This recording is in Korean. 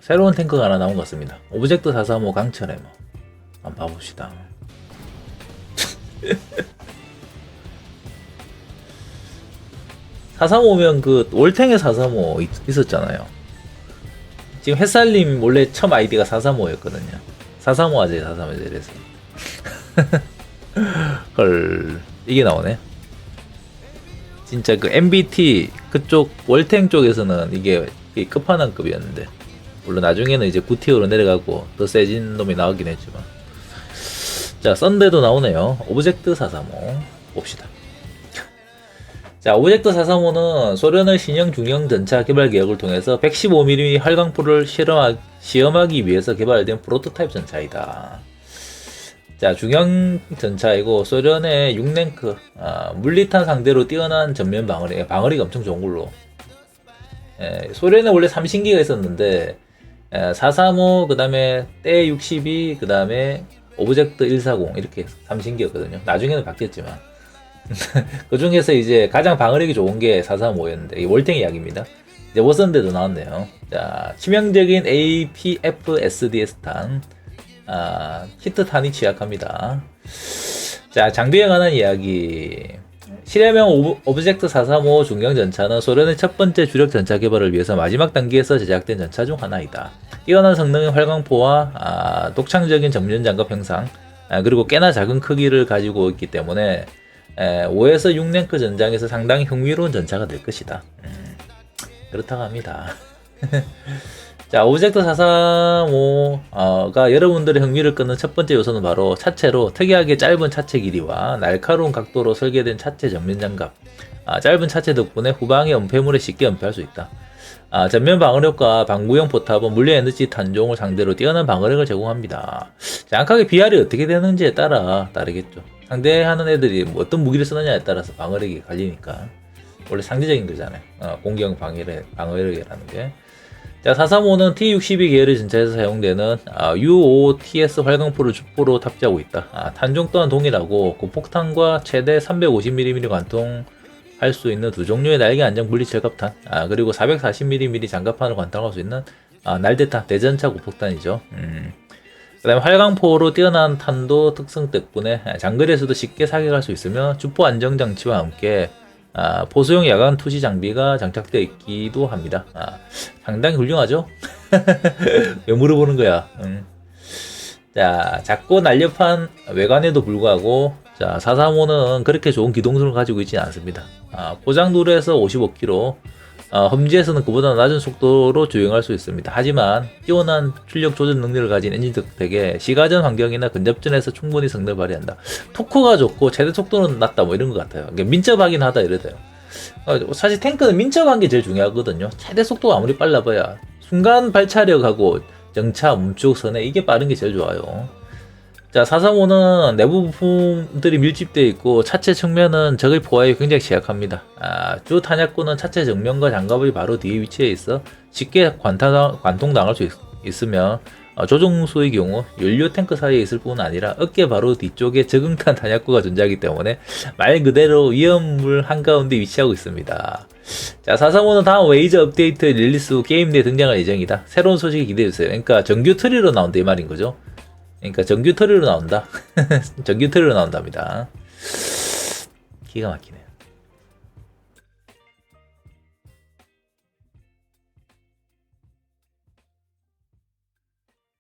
새로운 탱크가 하나 나온 것 같습니다. 오브젝트 435 강철에 뭐. 한번 봐봅시다. (435면) 그 올탱의 (435) 있- 있었잖아요. 지금 햇살님 원래 처음 아이디가 (435였거든요) (435 아재 435 이래서. 헐 이게 나오네. 진짜 그 MBT 그쪽 월탱 쪽에서는 이게 끝판왕급이었는데 물론 나중에는 이제 9티어로 내려가고 더 세진 놈이 나오긴 했지만. 자 썬데도 나오네요. 오브젝트 435 봅시다. 자 오브젝트 435는 소련의 신형 중형 전차 개발 계획을 통해서 115mm 활강포를 실험하, 시험하기 위해서 개발된 프로토타입 전차이다 자, 중형 전차이고 소련의 6랭크 아, 물리탄 상대로 뛰어난 전면 방어리, 방어리가 엄청 좋은 걸로. 예, 소련에 원래 3신기가 있었는데 예, 435 그 다음에 때 62, 그 다음에 오브젝트 140 이렇게 3신기였거든요. 나중에는 바뀌었지만 그 중에서 이제 가장 방어력이 좋은 게 435였는데 이 월탱 이야기입니다. 이제 워선데도 나왔네요. 자, 치명적인 APFSDS탄 아, 히트탄이 취약합니다. 자, 장비에 관한 이야기. 오브- 오브젝트 435 중형 전차는 소련의 첫 번째 주력 전차 개발을 위해서 마지막 단계에서 제작된 전차 중 하나이다. 뛰어난 성능의 활강포와 아, 독창적인 정면 장갑 형상, 아, 그리고 꽤나 작은 크기를 가지고 있기 때문에 에, 5에서 6랭크 전장에서 상당히 흥미로운 전차가 될 것이다. 음, 그렇다고 합니다. 자, 오브젝트 435가 여러분들의 흥미를 끄는 첫 번째 요소는 바로 차체로 특이하게 짧은 차체 길이와 날카로운 각도로 설계된 차체 정면 장갑. 아, 짧은 차체 덕분에 후방의 은폐물에 쉽게 은폐할 수 있다. 아, 전면 방어력과 방구형 포탑은 물리 에너지 탄종을 상대로 뛰어난 방어력을 제공합니다. 정확하게 BR이 어떻게 되는지에 따라 다르겠죠. 상대하는 애들이 뭐 어떤 무기를 쓰느냐에 따라서 방어력이 갈리니까. 원래 상대적인 거잖아요. 어, 공격 방어력, 방어력이라는 게. 자, 435는 T62 계열의 전차에서 사용되는 아, U5TS 활강포를 주포로 탑재하고 있다. 아, 탄종 또한 동일하고 고폭탄과 최대 350mm 관통 할 수 있는 두 종류의 날개 안정 분리 철갑탄, 아, 그리고 440mm 장갑판을 관통할 수 있는 아, 날대탄, 대전차 고폭탄이죠. 음. 그 다음에 활강포로 뛰어난 탄도 특성 덕분에 장거리에서도 쉽게 사격할 수 있으며 주포 안정 장치와 함께 아, 보수용 야간 투시 장비가 장착되어 있기도 합니다. 아, 상당히 훌륭하죠? 왜 물어보는 거야? 음. 자, 작고 날렵한 외관에도 불구하고 자, 435는 그렇게 좋은 기동성을 가지고 있지는 않습니다. 아, 고장도로에서 55km, 어, 험지에서는 그보다 낮은 속도로 주행할 수 있습니다. 하지만 뛰어난 출력 조절 능력을 가진 엔진 덕택에 시가전 환경이나 근접전에서 충분히 성능을 발휘한다. 토크가 좋고 최대 속도는 낮다 뭐 이런 것 같아요. 그러니까 민첩하긴 하다 이러대요. 어, 사실 탱크는 민첩한 게 제일 중요하거든요. 최대 속도가 아무리 빨라봐야 순간 발차력하고 정차 멈추고 선에 이게 빠른 게 제일 좋아요. 자, 435는 내부 부품들이 밀집되어 있고 차체 측면은 적의 포화에 굉장히 취약합니다. 아, 주 탄약구는 차체 정면과 장갑의 바로 뒤에 위치해 있어 쉽게 관타, 관통당할 수 있, 으며 조종수의 경우 연료 탱크 사이에 있을 뿐 아니라 어깨 바로 뒤쪽에 적응탄 탄약구가 존재하기 때문에 말 그대로 위험물 한가운데 위치하고 있습니다. 자, 435는 다음 웨이저 업데이트 릴리스 후 게임 내에 등장할 예정이다. 새로운 소식이 기대해주세요. 그러니까 정규 트리로 나온다 이 말인 거죠. 그러니까 정규 트리로 나온다. 정규 트리로 나온답니다. 기가 막히네요.